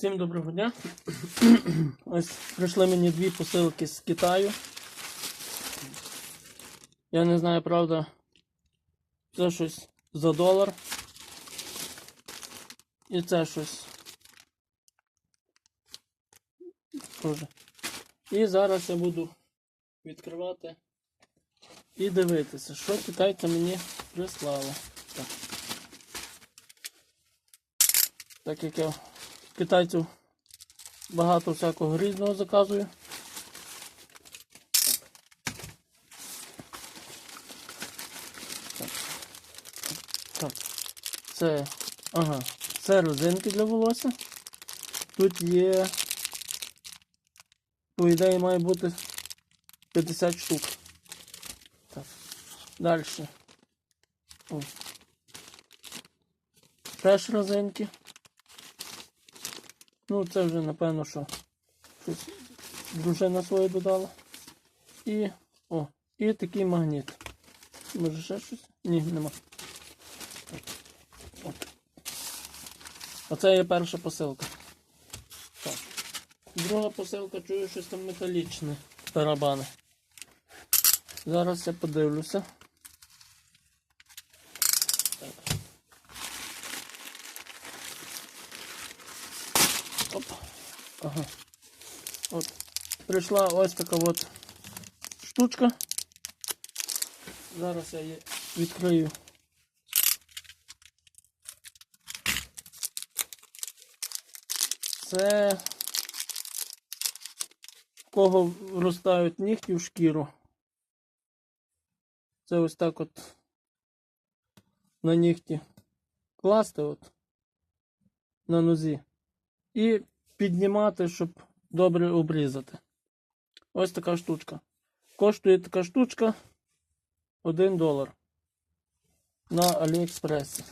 Всім доброго дня. Ось прийшли мені дві посилки з Китаю. Я не знаю, правда, це щось за долар. І це щось. Тоже. І зараз я буду відкривати і дивитися, що китайці мені прислали. Так. Так як я китайців багато всякого різного заказую. Так. Це. Ага. Це розинки для волосся. Тут є. По ідеї має бути 50 штук. Так. Далі. Теж розинки. Ну, це вже напевно, що щось дружина своє додала. І. О, і такий магніт. Може ще щось? Ні, нема. Оце є перша посилка. Так. Друга посилка, чую щось там металічне. Тарабани. Зараз я подивлюся. Так. Оп. Ага. От. Прийшла ось така от штучка. Зараз я її відкрию. Це в кого вростають нігті в шкіру. Це ось так от на нігті класти от на нозі і піднімати, щоб добре обрізати. Ось така штучка. Коштує така штучка 1 долар на Аліекспресі.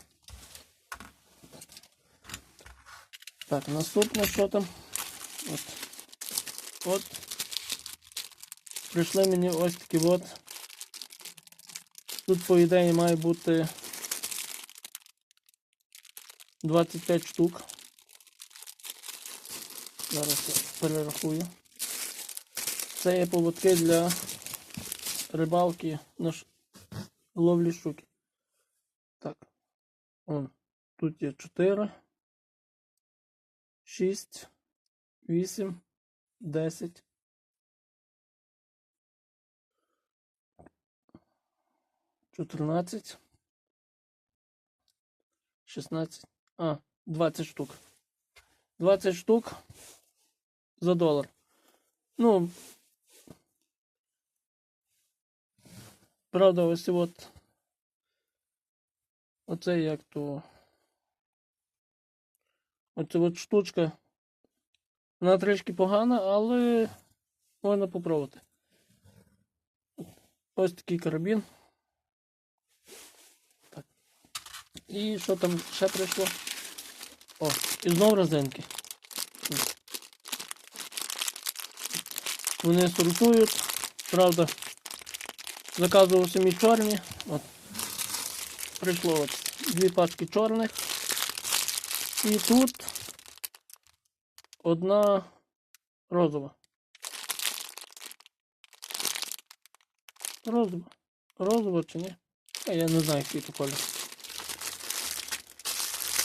Так, наступне що там? От. От. Прийшли мені ось такі от. Тут, по ідеї, має бути 25 штук. Зараз перерахую. Це є поводки для рибалки на ш- ловлі щуки. Так. Вон. Тут є 4, 6, 8, 10. Чотирнадцять. Шістнадцять. А, 20 штук. 20 штук за долар. Ну. Правда, ось от. Оце як то. Оце от штучка. Вона трішки погана, але можна попробувати. Ось такий карабін. Так. І що там ще прийшло? О, і знов резинки. Вони сортують. Правда, заказував самі чорні. От. Прийшло от дві пачки чорних. І тут одна розова. Розова. Розова чи ні? А я не знаю, який то колір.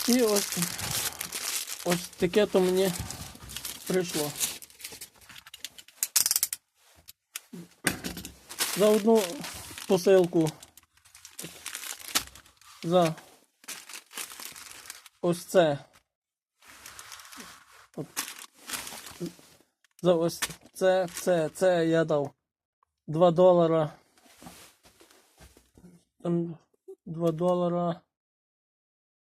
І ось ось таке то мені прийшло. За одну посилку за ось це. От. За ось це, це, це я дав 2 долара. Там 2 долара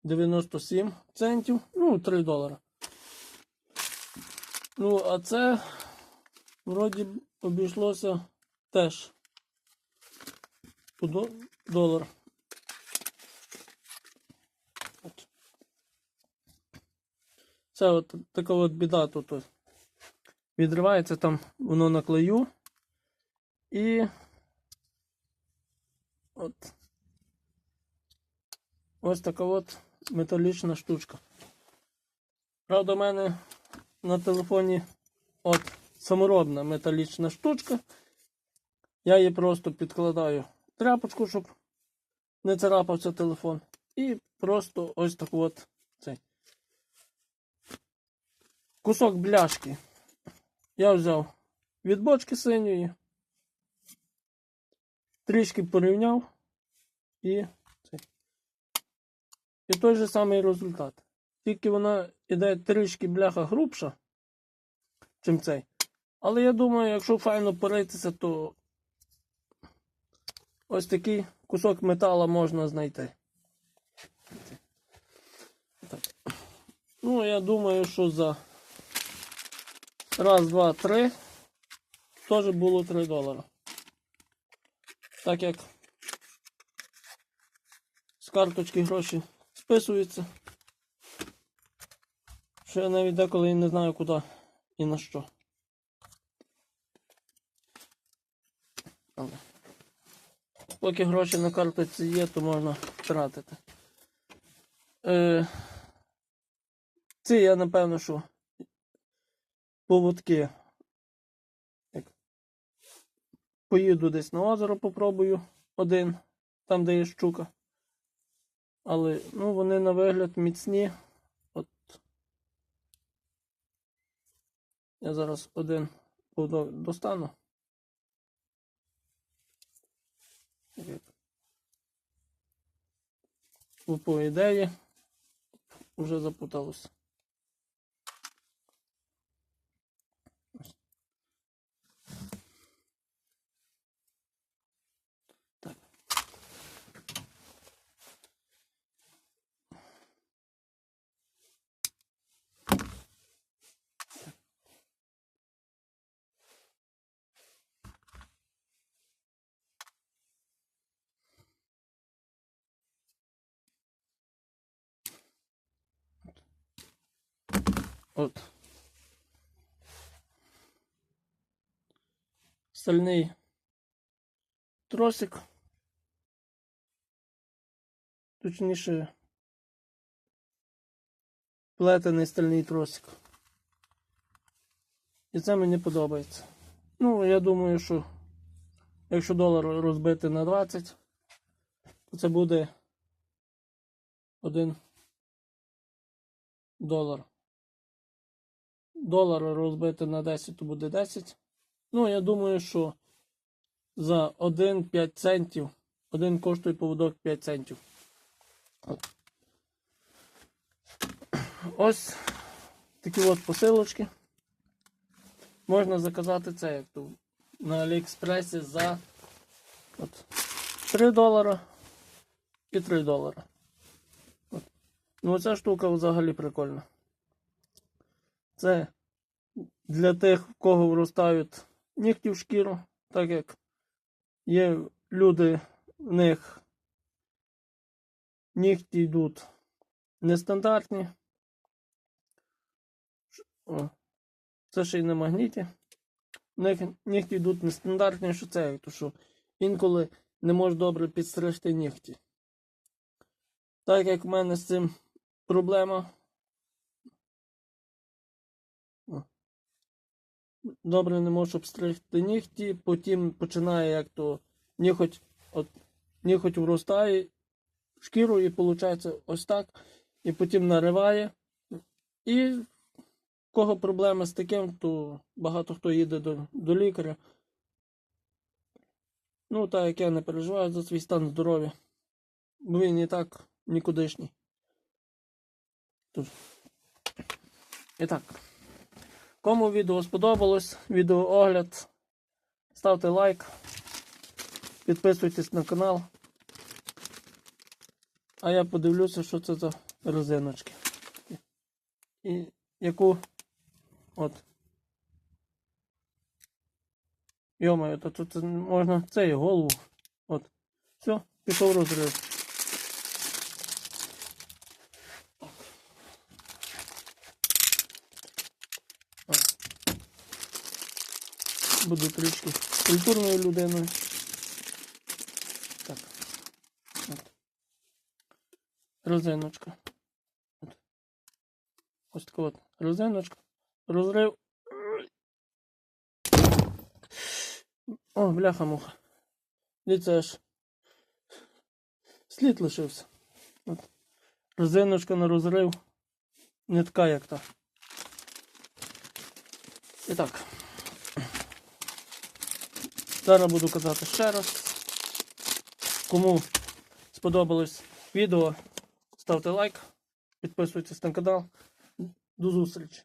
97 центів. Ну, 3 долара. Ну, а це вроді обійшлося теж до- долар. От. Це от така от біда тут. ось. Відривається там воно на клею. І от ось така от металічна штучка. Правда, в мене на телефоні от саморобна металічна штучка. Я її просто підкладаю тряпочку, щоб не царапався телефон. І просто ось так от цей кусок бляшки. Я взяв від бочки синьої, трішки порівняв і цей. І той же самий результат. Тільки вона іде трішки бляха грубша, чим цей. Але я думаю, якщо файно поритися, то ось такий кусок метала можна знайти. Так. Ну, я думаю, що за раз, два, три теж було 3 долари. Так як з карточки гроші списуються. Що я навіть деколи і не знаю куди і на що. Поки гроші на карточці є, то можна тратити. Е, ці я напевно, що поводки. Як поїду десь на озеро, попробую один, там, де є щука. Але ну, вони на вигляд міцні. От. Я зараз один достану. Як- Бо по ідеї вже запуталося. От. Стальний тросик. Точніше, плетений стальний тросик. І це мені подобається. Ну, я думаю, що якщо долар розбити на 20, то це буде 1 долар. Долар розбити на 10, то буде 10. Ну, я думаю, що за 1-5 центів. Один коштує поводок 5 центів. Ось такі от посилочки. Можна заказати це як то на Аліекспресі за от, 3 долара і 3 долара. От. Ну, ця штука взагалі прикольна. Це для тих, в кого виростають нігті в шкіру, так як є люди, в них нігті йдуть нестандартні. Це ще й на магніті. В них нігті йдуть нестандартні, що це, як то що інколи не можеш добре підстригти нігті. Так як в мене з цим проблема. Добре не можу обстригти нігті, потім починає як то ніготь, от, ніготь вростає шкіру і виходить ось так. І потім нариває. І в кого проблеми з таким, то багато хто їде до, до лікаря. Ну, так як я не переживаю за свій стан здоров'я. Бо він і так нікудишній. І так. Кому відео сподобалось, відеоогляд, ставте лайк, підписуйтесь на канал. А я подивлюся, що це за резиночки. І яку от. Йомаю, то тут можна цей голову. От. Все, пішов розрив. Буду трішки культурною людиною. Так. От. Резиночка. От. Ось така от резиночка. розрив. О, бляха муха. Дивіться аж. Слід лишився. От. Резиночка на розрив. Не така, як та. І так. Зараз буду казати ще раз. Кому сподобалось відео, ставте лайк, підписуйтесь на канал. До зустрічі!